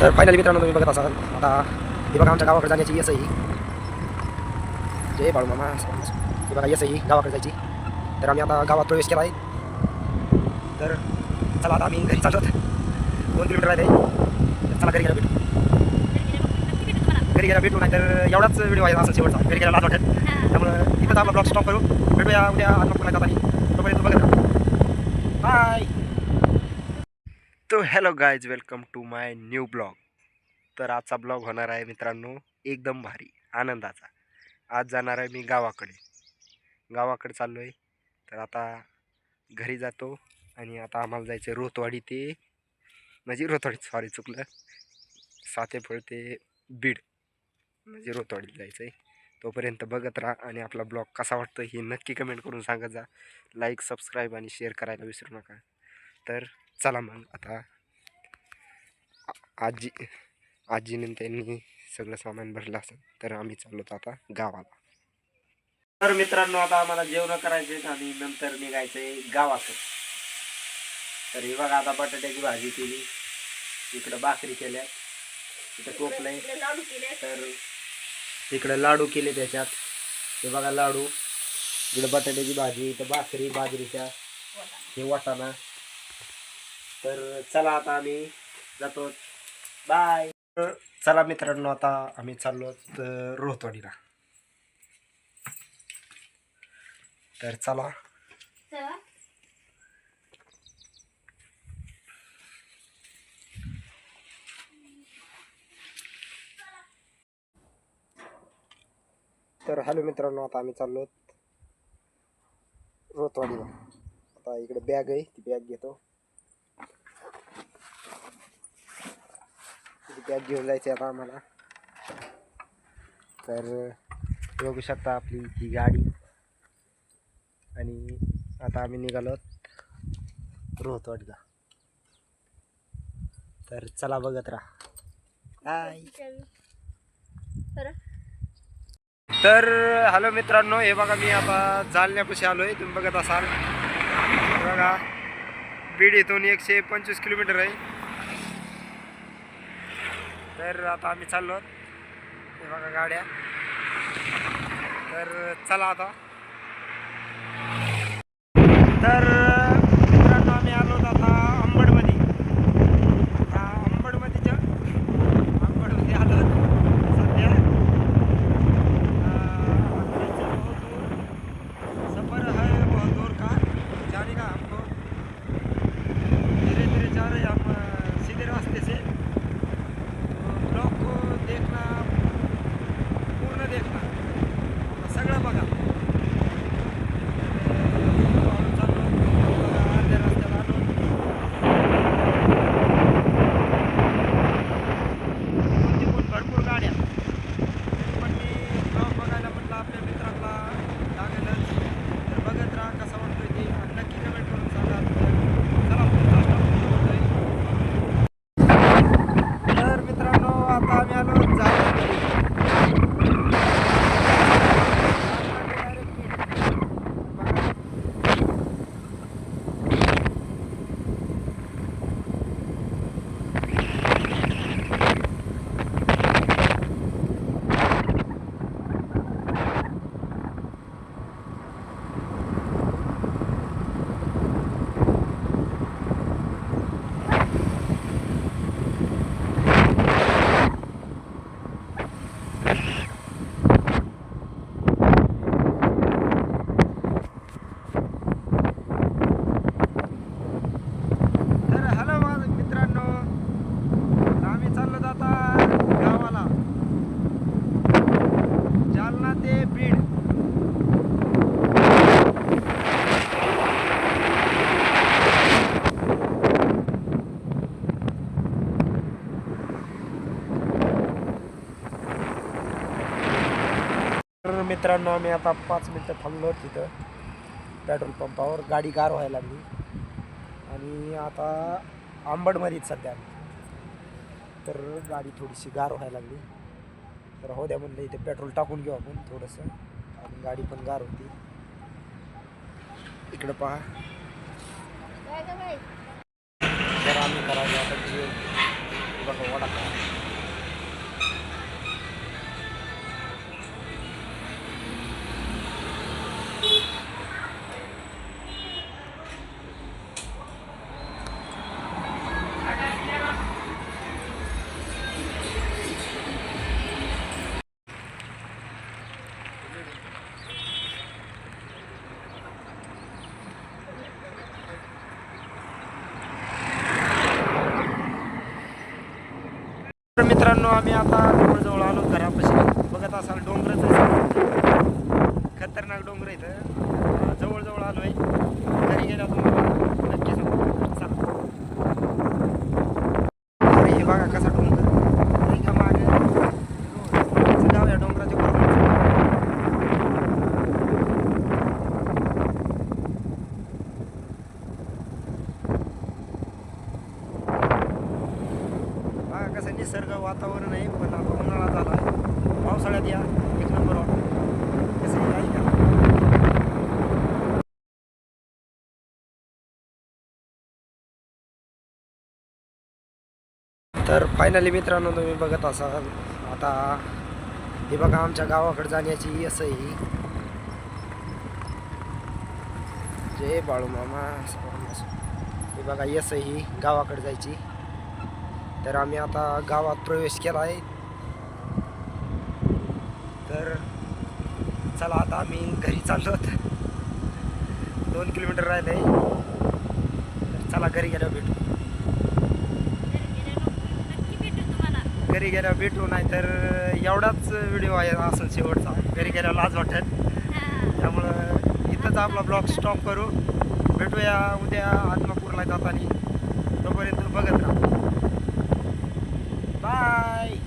तर फायनली मित्रांनो तुम्ही बघत असाल आता हे बघा आमच्या गावाकडे जाण्याची येस आहे जय बाळू मामा हे बघा येस आहे गावाकडे जायची. तर आम्ही आता गावात प्रवेश केला आहे. तर चला आता आम्ही घरी चालत दोन किलोमीटर आहे ते चला घरी गेला भेटू. घरी गेला भेटू नाही तर एवढाच व्हिडिओ आहे असं शेवटचा. घरी गेला लाज वाटेल. त्यामुळे इथंच आपला ब्लॉग स्टॉप करू. भेटूया उद्या आज पुन्हा जाताना तोपर्यंत बघत बाय तो hello guys welcome to my new blog तर आजचा ब्लॉग होणार आहे मित्रांनो एकदम भारी आनंदाचा. आज जाणार आहे मी गावाकडे. गावाकडे चाललो आहे तर आता घरी जातो आणि आता आम्हाला जायचं आहे रोतवाडी ते म्हणजे रोतवाडी सॉरी चुकलं. सातेफळ ते बीड म्हणजे रोतवाडीत जायचं आहे तोपर्यंत बघत राहा आणि आपला ब्लॉग कसा वाटतो हे नक्की कमेंट करून सांगत जा. लाईक सबस्क्राईब आणि शेअर करायला विसरू नका. तर चला मग आता. आजी आजीने त्यांनी सगळं सामान भरलं असेल तर आम्ही चाललो आता गावाला. तर मित्रांनो आता आम्हाला जेवण करायचे आणि नंतर निघायचंय गावाकडे. तर हे बघा आता बटाट्याची भाजी केली. इकडं भाकरी केल्या. इथं टोपलंय तर इकडं लाडू केले त्याच्यात. हे बघा लाडू. इकडं बटाट्याची भाजी इथं भाकरी बाजरीच्या. हे वाटाणा. तर चला आता आम्ही जातो. बाय चला मित्रांनो आता आम्ही चाललो रोहतवाडीला. तर चला. तर हॅलो मित्रांनो आता आम्ही चाललो रोहतवाडीला. आता इकडे बॅग आहे ती बॅग घेतो. त्यात बॅग घेऊन जायची आता आम्हाला. तर बघू शकता आपली ही गाडी. आणि आता आम्ही निघालो रोहतवाडीला. तर चला बघत राहा. तर हॅलो मित्रांनो हे बघा मी आता जालण्यापाशी आलो आहे तुम्ही बघत असाल. बघा बीड इथून एकशे पंचवीस किलोमीटर आहे. तर आता आम्ही चाललो आहोत. हे बघा गाड्या तर चला आता तर मित्रांनो आम्ही आलो आहोत आता अंबडमध्ये आता अंबडमध्ये अंबडमध्ये आलो आहोत सध्या सफ़र है बहुत दूर का जाने का हमको धीरे धीरे जा रहे हैं हम अ, सीधे रास्ते से तो ब्लॉग को देखना पूर्ण देखना सगळं बघा हळू चाललो. बघा, अर्ध्या रस्त्याला आलो. तिकडून भरपूर गाड्या तरी पण मी ब्लॉग बघायला म्हटलं आपल्या मित्रांना लागेलच तर बघत राहा कसा वाटतोय ते आणि नक्की कमेंट करून सांगा चला पुढचा stop होतोय. तर मित्रांनो आता आम्ही आलो जालन्यामध्ये. जालना ते direct बीड. बघा. तर हॅलो माझ मित्रांनो आम्ही चाललो आता गावाला जालना ते बीड तर मित्रांनो आम्ही आता पाच मिनटं थांबलो तिथं पेट्रोल पंपावर. गाडी गार व्हायला लागली. आणि आता आंबडमध्येच सध्या. आम्ही. तर गाडी थोडीशी गार व्हायला लागली. तर हो द्या म्हणलं इथे पेट्रोल टाकून घेऊ आपण थोडंसं. आणि गाडी पण गार होती. इकडं पहा. तर आम्ही करायला आता जेवण बघा वडा मित्रांनो आम्ही आता जवळजवळ आलो घरापाशी. बघत असाल डोंगरच खतरनाक डोंगर आहे इथं जवळजवळ आलो आहे घरी गेला तुम्हाला नक्की हे बघा कसा डोंगर हे का मागे आमचं गाव या डोंगराच्या बरोबर हा कसं निसर्ग वातावरण आहे पण आता उन्हाळा झाला. पावसाळ्यात या एक नंबर कसं आहे का तर फायनली मित्रांनो तुम्ही बघत असाल आता हे बघा आमच्या गावाकडे जाण्याची असं ही जय बाळूमामा हे बघा यस ही गावाकडे जायची. तर आम्ही आता गावात प्रवेश केला आहे. तर चला आता आम्ही घरी चाललो दोन किलोमीटर राहिले. तर चला घरी गेल्यावर भेटू. घरी गेल्यावर भेटू नाही तर एवढाच व्हिडिओ आहे असं शेवटचा. घरी गेल्यावर लाज वाटेल. त्यामुळं इथंच आपला ब्लॉग स्टॉप करू. भेटूया उद्या आत्मापूरला जाताना. तोपर्यंत बघत राहा. bye.